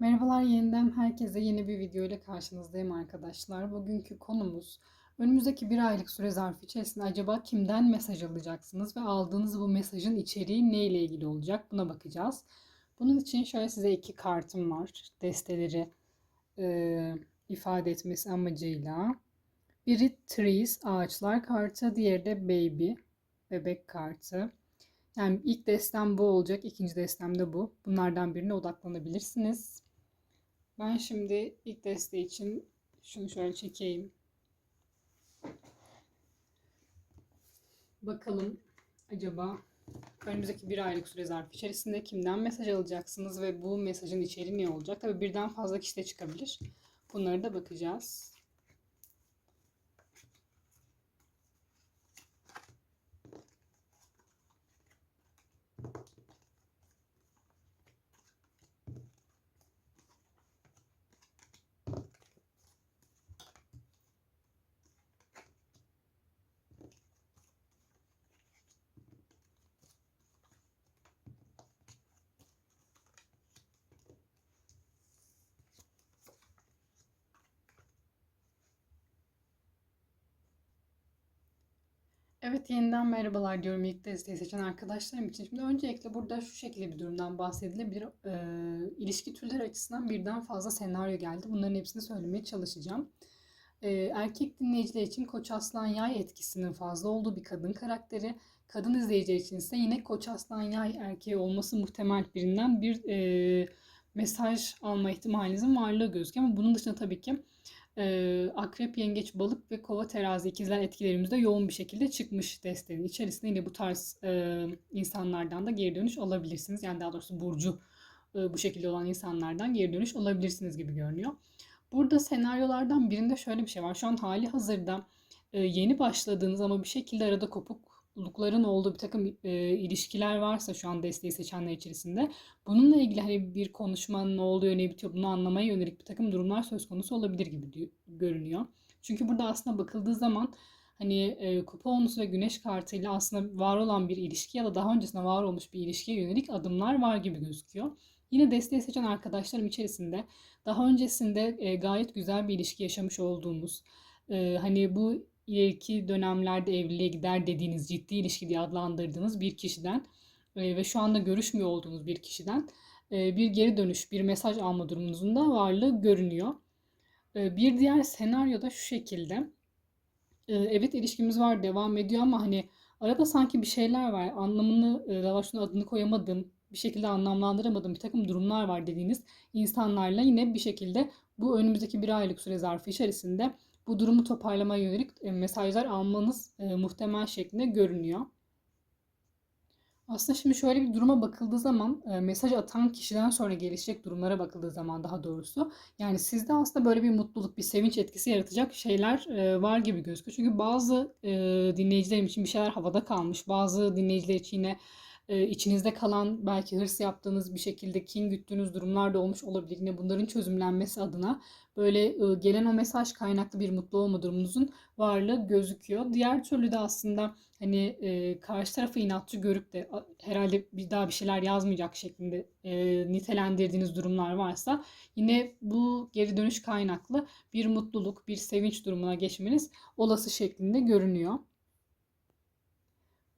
Merhabalar yeniden herkese yeni bir video ile karşınızdayım arkadaşlar. Bugünkü konumuz önümüzdeki bir aylık süre zarfı içerisinde acaba kimden mesaj alacaksınız ve aldığınız bu mesajın içeriği ne ile ilgili olacak buna bakacağız. Bunun için şöyle size iki kartım var. Desteleri e, ifade etmesi amacıyla. Biri Trees, ağaçlar kartı, diğeri de Baby, bebek kartı. Yani ilk destem bu olacak, ikinci destem de bu. Bunlardan birine odaklanabilirsiniz. Ben şimdi ilk deste için şunu şöyle çekeyim. Bakalım acaba önümüzdeki bir aylık süre zarfı içerisinde kimden mesaj alacaksınız ve bu mesajın içeriği ne olacak? Tabii birden fazla kişi de çıkabilir. Bunları da bakacağız. Evet yeniden merhabalar diyorum ilk desteği seçen arkadaşlarım için. Şimdi öncelikle burada şu şekilde bir durumdan bahsedilebilir. E, ilişki türleri açısından birden fazla senaryo geldi. Bunların hepsini söylemeye çalışacağım. E, erkek dinleyiciler için Koç Aslan Yay etkisinin fazla olduğu bir kadın karakteri. Kadın izleyiciler için ise yine Koç Aslan Yay erkeği olması muhtemel birinden bir e, mesaj alma ihtimalinizin varlığı gözüküyor. Ama bunun dışında tabii ki e, akrep, yengeç, balık ve kova terazi ikizler etkilerimizde yoğun bir şekilde çıkmış desteğin içerisinde yine bu tarz e, insanlardan da geri dönüş alabilirsiniz. Yani daha doğrusu burcu e, bu şekilde olan insanlardan geri dönüş alabilirsiniz gibi görünüyor. Burada senaryolardan birinde şöyle bir şey var. Şu an hali hazırda e, yeni başladığınız ama bir şekilde arada kopuk lukların olduğu bir takım e, ilişkiler varsa şu an desteği seçenler içerisinde bununla ilgili hani bir konuşmanın ne oluyor ne bitiyor bunu anlamaya yönelik bir takım durumlar söz konusu olabilir gibi görünüyor. Çünkü burada aslında bakıldığı zaman hani e, kupa onusu ve güneş kartıyla aslında var olan bir ilişki ya da daha öncesinde var olmuş bir ilişkiye yönelik adımlar var gibi gözüküyor. Yine desteği seçen arkadaşlarım içerisinde daha öncesinde e, gayet güzel bir ilişki yaşamış olduğumuz, e, hani bu ileriki dönemlerde evliliğe gider dediğiniz ciddi ilişki diye adlandırdığınız bir kişiden e, ve şu anda görüşmüyor olduğunuz bir kişiden e, bir geri dönüş, bir mesaj alma durumunuzun da varlığı görünüyor. E, bir diğer senaryo da şu şekilde. Evet ilişkimiz var, devam ediyor ama hani arada sanki bir şeyler var. Anlamını, e, daha adını koyamadım, bir şekilde anlamlandıramadığım bir takım durumlar var dediğiniz insanlarla yine bir şekilde bu önümüzdeki bir aylık süre zarfı içerisinde bu durumu toparlamaya yönelik e, mesajlar almanız e, muhtemel şeklinde görünüyor. Aslında şimdi şöyle bir duruma bakıldığı zaman e, mesaj atan kişiden sonra gelişecek durumlara bakıldığı zaman daha doğrusu yani sizde aslında böyle bir mutluluk, bir sevinç etkisi yaratacak şeyler var gibi gözüküyor. Çünkü bazı dinleyicilerim için bir şeyler havada kalmış, bazı dinleyiciler için yine içinizde kalan belki hırs yaptığınız bir şekilde kin güttüğünüz durumlar da olmuş olabilir. Yine bunların çözümlenmesi adına böyle gelen o mesaj kaynaklı bir mutlu olma durumunuzun varlığı gözüküyor. Diğer türlü de aslında hani karşı tarafı inatçı görüp de herhalde bir daha bir şeyler yazmayacak şeklinde nitelendirdiğiniz durumlar varsa yine bu geri dönüş kaynaklı bir mutluluk, bir sevinç durumuna geçmeniz olası şeklinde görünüyor.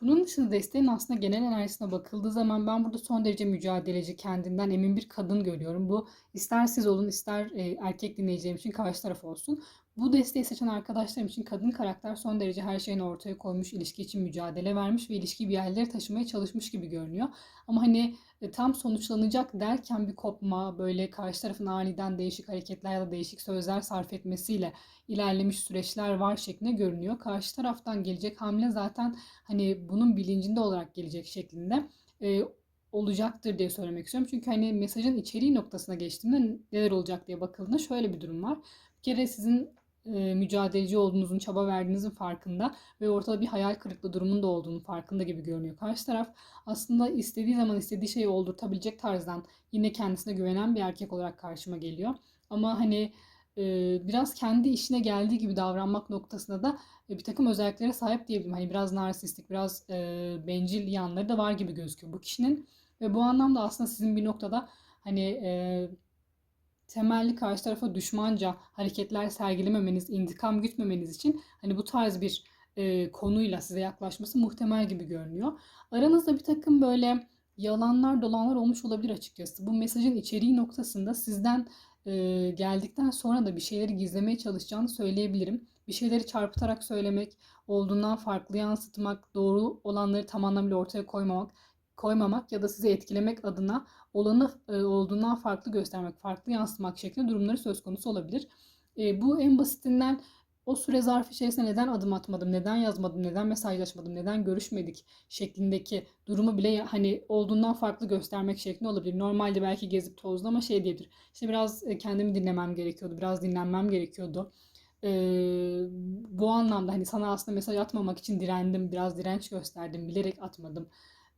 Bunun dışında desteğin aslında genel enerjisine bakıldığı zaman ben burada son derece mücadeleci, kendinden emin bir kadın görüyorum. Bu ister siz olun ister e, erkek dinleyicilerim için karşı taraf olsun. Bu desteği seçen arkadaşlarım için kadın karakter son derece her şeyini ortaya koymuş, ilişki için mücadele vermiş ve ilişkiyi bir yerlere taşımaya çalışmış gibi görünüyor. Ama hani e, tam sonuçlanacak derken bir kopma, böyle karşı tarafın aniden değişik hareketler ya da değişik sözler sarf etmesiyle ilerlemiş süreçler var şeklinde görünüyor. Karşı taraftan gelecek hamle zaten hani bunun bilincinde olarak gelecek şeklinde e, olacaktır diye söylemek istiyorum. Çünkü hani mesajın içeriği noktasına geçtiğinde neler olacak diye bakıldığında şöyle bir durum var. Bir kere sizin e, mücadeleci olduğunuzun, çaba verdiğinizin farkında ve ortada bir hayal kırıklığı durumunda olduğunu farkında gibi görünüyor. Karşı taraf aslında istediği zaman istediği şeyi oldurtabilecek tarzdan yine kendisine güvenen bir erkek olarak karşıma geliyor. Ama hani biraz kendi işine geldiği gibi davranmak noktasında da bir takım özelliklere sahip diyebilirim. Hani biraz narsistik, biraz bencil yanları da var gibi gözüküyor bu kişinin. Ve bu anlamda aslında sizin bir noktada hani temelli karşı tarafa düşmanca hareketler sergilememeniz, intikam gütmemeniz için hani bu tarz bir e, konuyla size yaklaşması muhtemel gibi görünüyor. Aranızda bir takım böyle yalanlar dolanlar olmuş olabilir açıkçası. Bu mesajın içeriği noktasında sizden e, geldikten sonra da bir şeyleri gizlemeye çalışacağını söyleyebilirim. Bir şeyleri çarpıtarak söylemek, olduğundan farklı yansıtmak, doğru olanları tam anlamıyla ortaya koymamak, koymamak ya da sizi etkilemek adına olanı e, olduğundan farklı göstermek, farklı yansıtmak şeklinde durumları söz konusu olabilir. E, bu en basitinden o süre zarfı içerisinde neden adım atmadım, neden yazmadım, neden mesajlaşmadım, neden görüşmedik şeklindeki durumu bile hani olduğundan farklı göstermek şeklinde olabilir. Normalde belki gezip tozdu ama şey diyebilir. İşte biraz e, kendimi dinlemem gerekiyordu, biraz dinlenmem gerekiyordu. Ee, bu anlamda hani sana aslında mesaj atmamak için direndim, biraz direnç gösterdim, bilerek atmadım.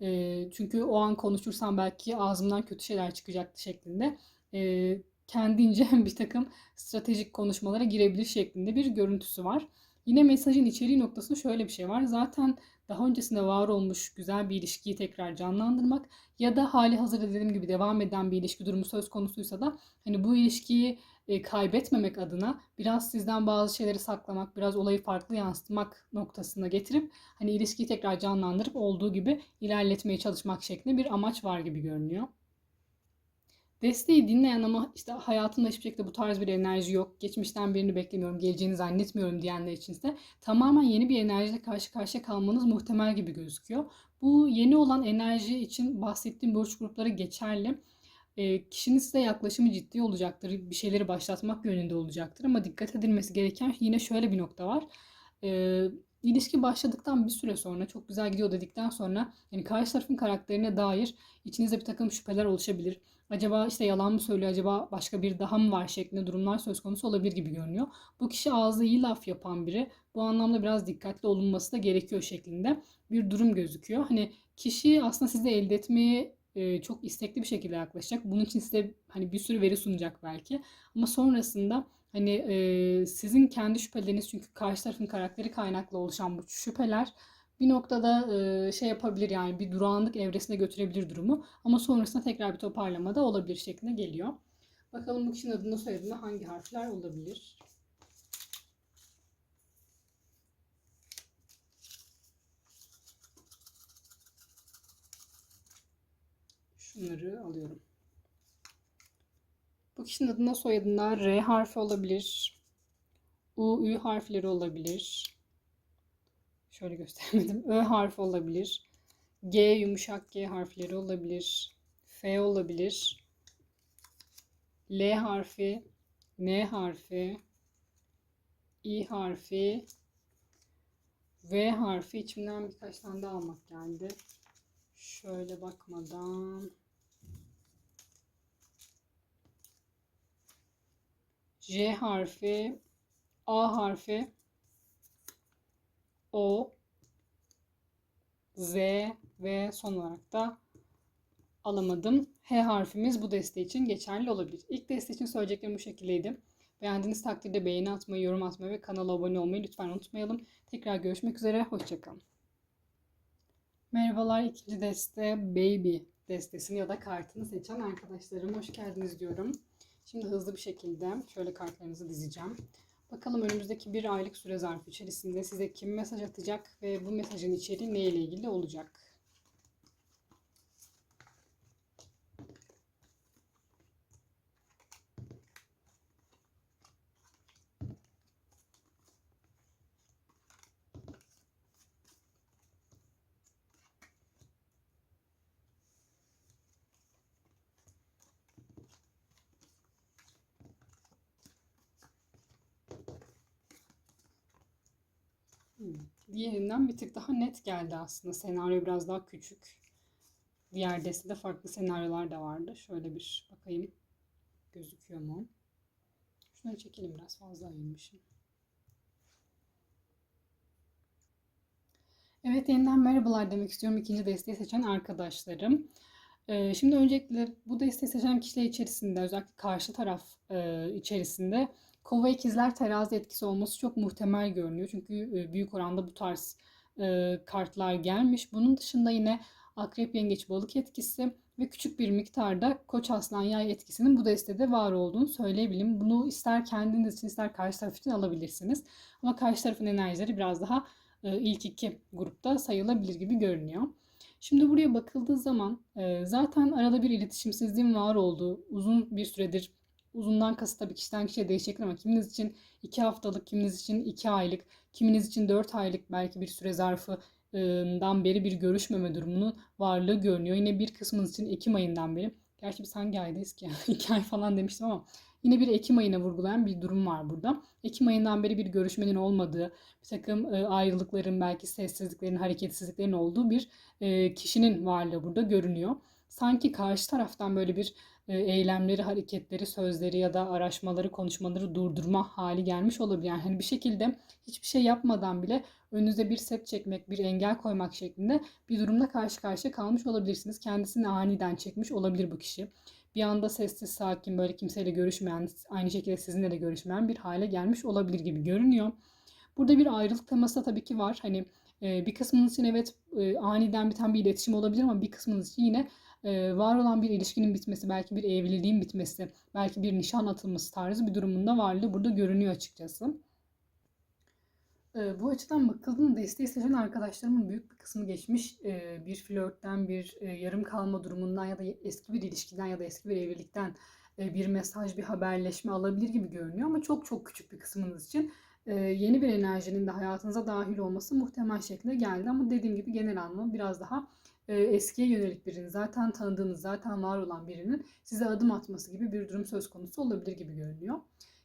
Ee, çünkü o an konuşursam belki ağzımdan kötü şeyler çıkacaktı şeklinde. Ee, kendince bir takım stratejik konuşmalara girebilir şeklinde bir görüntüsü var. Yine mesajın içeriği noktasında şöyle bir şey var. Zaten daha öncesinde var olmuş güzel bir ilişkiyi tekrar canlandırmak ya da hali hazırda dediğim gibi devam eden bir ilişki durumu söz konusuysa da hani bu ilişkiyi e, kaybetmemek adına biraz sizden bazı şeyleri saklamak, biraz olayı farklı yansıtmak noktasına getirip hani ilişkiyi tekrar canlandırıp olduğu gibi ilerletmeye çalışmak şeklinde bir amaç var gibi görünüyor. Desteği dinleyen ama işte hayatımda hiçbir şekilde bu tarz bir enerji yok. Geçmişten birini beklemiyorum, geleceğini zannetmiyorum diyenler için ise tamamen yeni bir enerjiyle karşı karşıya kalmanız muhtemel gibi gözüküyor. Bu yeni olan enerji için bahsettiğim burç grupları geçerli. E, kişinin size yaklaşımı ciddi olacaktır. Bir şeyleri başlatmak yönünde olacaktır. Ama dikkat edilmesi gereken yine şöyle bir nokta var. E, ilişki başladıktan bir süre sonra çok güzel gidiyor dedikten sonra yani karşı tarafın karakterine dair içinizde bir takım şüpheler oluşabilir. Acaba işte yalan mı söylüyor, acaba başka bir daha mı var şeklinde durumlar söz konusu olabilir gibi görünüyor. Bu kişi ağzı iyi laf yapan biri. Bu anlamda biraz dikkatli olunması da gerekiyor şeklinde bir durum gözüküyor. Hani kişi aslında sizi elde etmeye çok istekli bir şekilde yaklaşacak. Bunun için size hani bir sürü veri sunacak belki. Ama sonrasında hani e, sizin kendi şüpheleriniz çünkü karşı tarafın karakteri kaynaklı oluşan bu şüpheler bir noktada şey yapabilir yani bir durağanlık evresine götürebilir durumu. Ama sonrasında tekrar bir toparlama da olabilir şeklinde geliyor. Bakalım bu kişinin adını soyadını hangi harfler olabilir? Şunları alıyorum. Bu kişinin adına soyadında R harfi olabilir. U, Ü harfleri olabilir. Şöyle göstermedim. Ö harfi olabilir. G yumuşak G harfleri olabilir. F olabilir. L harfi, N harfi, İ harfi, V harfi içimden birkaç tane daha almak geldi. Şöyle bakmadan J harfi, A harfi, O, Z ve son olarak da alamadım. H harfimiz bu deste için geçerli olabilir. İlk deste için söyleyeceklerim bu şekildeydi. Beğendiğiniz takdirde beğeni atmayı, yorum atmayı ve kanala abone olmayı lütfen unutmayalım. Tekrar görüşmek üzere, hoşçakalın. Merhabalar ikinci deste Baby destesini ya da kartını seçen arkadaşlarım hoş geldiniz diyorum. Şimdi hızlı bir şekilde şöyle kartlarınızı dizeceğim. Bakalım önümüzdeki bir aylık süre zarfı içerisinde size kim mesaj atacak ve bu mesajın içeriği ne ile ilgili olacak? Diğerinden bir tık daha net geldi aslında. Senaryo biraz daha küçük. Diğer destede farklı senaryolar da vardı. Şöyle bir bakayım. Gözüküyor mu? Şunları çekelim biraz fazla ayırmışım. Evet yeniden merhabalar demek istiyorum ikinci desteği seçen arkadaşlarım. Ee, şimdi öncelikle bu desteği seçen kişiler içerisinde özellikle karşı taraf e, içerisinde Kova ikizler terazi etkisi olması çok muhtemel görünüyor. Çünkü e, büyük oranda bu tarz e, kartlar gelmiş. Bunun dışında yine akrep yengeç balık etkisi ve küçük bir miktarda koç aslan yay etkisinin bu destede var olduğunu söyleyebilirim. Bunu ister kendiniz için ister karşı taraf için alabilirsiniz. Ama karşı tarafın enerjileri biraz daha e, ilk iki grupta sayılabilir gibi görünüyor. Şimdi buraya bakıldığı zaman e, zaten arada bir iletişimsizliğin var olduğu uzun bir süredir uzundan kasıt tabii kişiden kişiye değişecektir ama kiminiz için 2 haftalık, kiminiz için 2 aylık, kiminiz için 4 aylık belki bir süre zarfından beri bir görüşmeme durumunun varlığı görünüyor. Yine bir kısmınız için Ekim ayından beri. Gerçi biz hangi aydayız ki? 2 ay falan demiştim ama yine bir Ekim ayına vurgulayan bir durum var burada. Ekim ayından beri bir görüşmenin olmadığı, bir takım ayrılıkların, belki sessizliklerin, hareketsizliklerin olduğu bir kişinin varlığı burada görünüyor. Sanki karşı taraftan böyle bir eylemleri, hareketleri, sözleri ya da araşmaları, konuşmaları durdurma hali gelmiş olabilir. Yani hani bir şekilde hiçbir şey yapmadan bile önünüze bir set çekmek, bir engel koymak şeklinde bir durumla karşı karşıya kalmış olabilirsiniz. Kendisini aniden çekmiş olabilir bu kişi. Bir anda sessiz, sakin, böyle kimseyle görüşmeyen, aynı şekilde sizinle de görüşmeyen bir hale gelmiş olabilir gibi görünüyor. Burada bir ayrılık teması tabii ki var. Hani bir kısmınız için evet aniden biten bir iletişim olabilir ama bir kısmınız için yine var olan bir ilişkinin bitmesi, belki bir evliliğin bitmesi, belki bir nişan atılması tarzı bir durumunda varlığı burada görünüyor açıkçası. Bu açıdan bakıldığında desteği seçen arkadaşlarımın büyük bir kısmı geçmiş bir flörtten, bir yarım kalma durumundan ya da eski bir ilişkiden ya da eski bir evlilikten bir mesaj, bir haberleşme alabilir gibi görünüyor ama çok çok küçük bir kısmınız için yeni bir enerjinin de hayatınıza dahil olması muhtemel şekilde geldi ama dediğim gibi genel anlamı biraz daha eskiye yönelik birinin, zaten tanıdığınız, zaten var olan birinin size adım atması gibi bir durum söz konusu olabilir gibi görünüyor.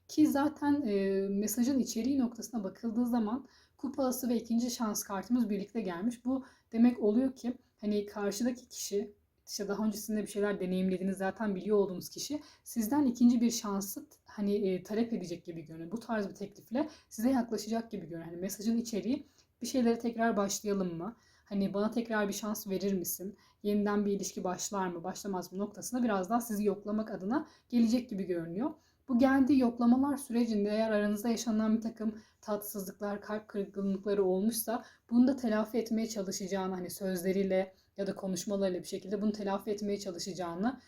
Ki zaten e, mesajın içeriği noktasına bakıldığı zaman kupası ve ikinci şans kartımız birlikte gelmiş. Bu demek oluyor ki hani karşıdaki kişi işte daha öncesinde bir şeyler deneyimlediğiniz zaten biliyor olduğunuz kişi sizden ikinci bir şansı hani e, talep edecek gibi görünüyor. Bu tarz bir teklifle size yaklaşacak gibi görünüyor. Hani mesajın içeriği bir şeylere tekrar başlayalım mı? Hani bana tekrar bir şans verir misin? Yeniden bir ilişki başlar mı, başlamaz mı noktasında biraz daha sizi yoklamak adına gelecek gibi görünüyor. Bu geldiği yoklamalar sürecinde eğer aranızda yaşanan bir takım tatsızlıklar, kalp kırıklıkları olmuşsa bunu da telafi etmeye çalışacağını hani sözleriyle ya da konuşmalarıyla bir şekilde bunu telafi etmeye çalışacağını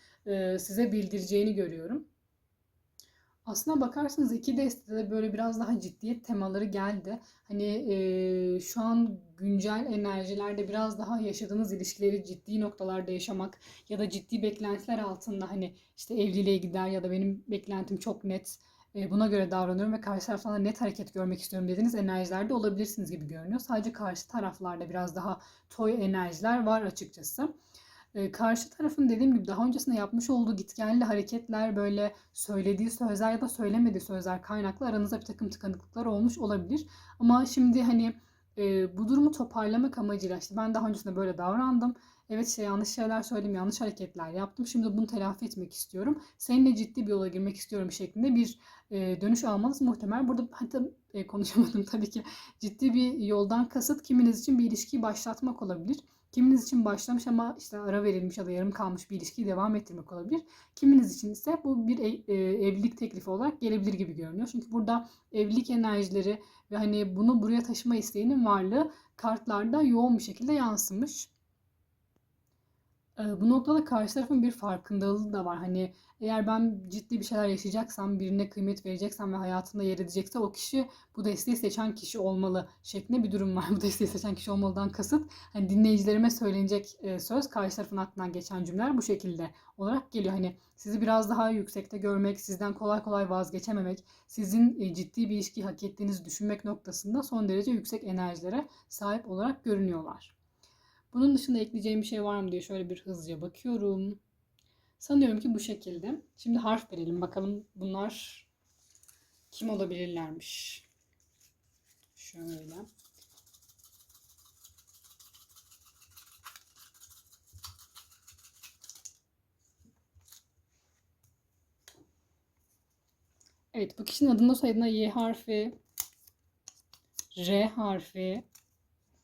size bildireceğini görüyorum. Aslına bakarsanız iki destede de böyle biraz daha ciddiyet temaları geldi. Hani e, şu an güncel enerjilerde biraz daha yaşadığınız ilişkileri ciddi noktalarda yaşamak ya da ciddi beklentiler altında hani işte evliliğe gider ya da benim beklentim çok net e, buna göre davranıyorum ve karşı taraftan da net hareket görmek istiyorum dediğiniz enerjilerde olabilirsiniz gibi görünüyor. Sadece karşı taraflarda biraz daha toy enerjiler var açıkçası. Karşı tarafın dediğim gibi daha öncesinde yapmış olduğu gitgelli hareketler böyle söylediği sözler ya da söylemediği sözler kaynaklı aranızda bir takım tıkanıklıklar olmuş olabilir. Ama şimdi hani bu durumu toparlamak amacıyla işte ben daha öncesinde böyle davrandım. Evet işte yanlış şeyler söyledim, yanlış hareketler yaptım. Şimdi bunu telafi etmek istiyorum. Seninle ciddi bir yola girmek istiyorum şeklinde bir e, dönüş almanız muhtemel. Burada hatta e, konuşamadım tabii ki. Ciddi bir yoldan kasıt kiminiz için bir ilişkiyi başlatmak olabilir. Kiminiz için başlamış ama işte ara verilmiş ya da yarım kalmış bir ilişkiyi devam ettirmek olabilir. Kiminiz için ise bu bir evlilik teklifi olarak gelebilir gibi görünüyor. Çünkü burada evlilik enerjileri ve hani bunu buraya taşıma isteğinin varlığı kartlarda yoğun bir şekilde yansımış. Bu noktada karşı tarafın bir farkındalığı da var. Hani eğer ben ciddi bir şeyler yaşayacaksam, birine kıymet vereceksem ve hayatımda yer edecekse o kişi bu desteği seçen kişi olmalı şeklinde bir durum var. Bu desteği seçen kişi olmalıdan kasıt hani dinleyicilerime söylenecek söz karşı tarafın aklından geçen cümleler bu şekilde olarak geliyor. Hani sizi biraz daha yüksekte görmek, sizden kolay kolay vazgeçememek, sizin ciddi bir ilişki hak ettiğinizi düşünmek noktasında son derece yüksek enerjilere sahip olarak görünüyorlar. Bunun dışında ekleyeceğim bir şey var mı diye şöyle bir hızlıca bakıyorum. Sanıyorum ki bu şekilde. Şimdi harf verelim. Bakalım bunlar kim olabilirlermiş. Şöyle. Evet bu kişinin adında soyadına Y harfi, R harfi,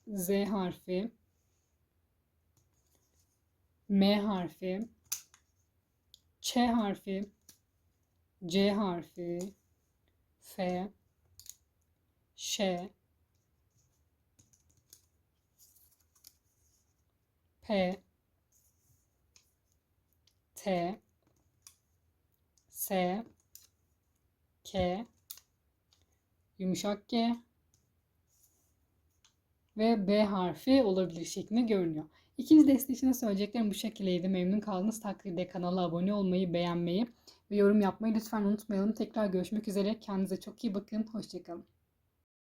Z harfi, M harfi, Ç harfi, C harfi, F, Ş, P, T, S, K, yumuşak G. Ve B harfi olabilir şeklinde görünüyor. İkinci deste için de söyleyeceklerim bu şekildeydi. Memnun kaldığınız takdirde kanala abone olmayı, beğenmeyi ve yorum yapmayı lütfen unutmayalım. Tekrar görüşmek üzere. Kendinize çok iyi bakın. Hoşçakalın.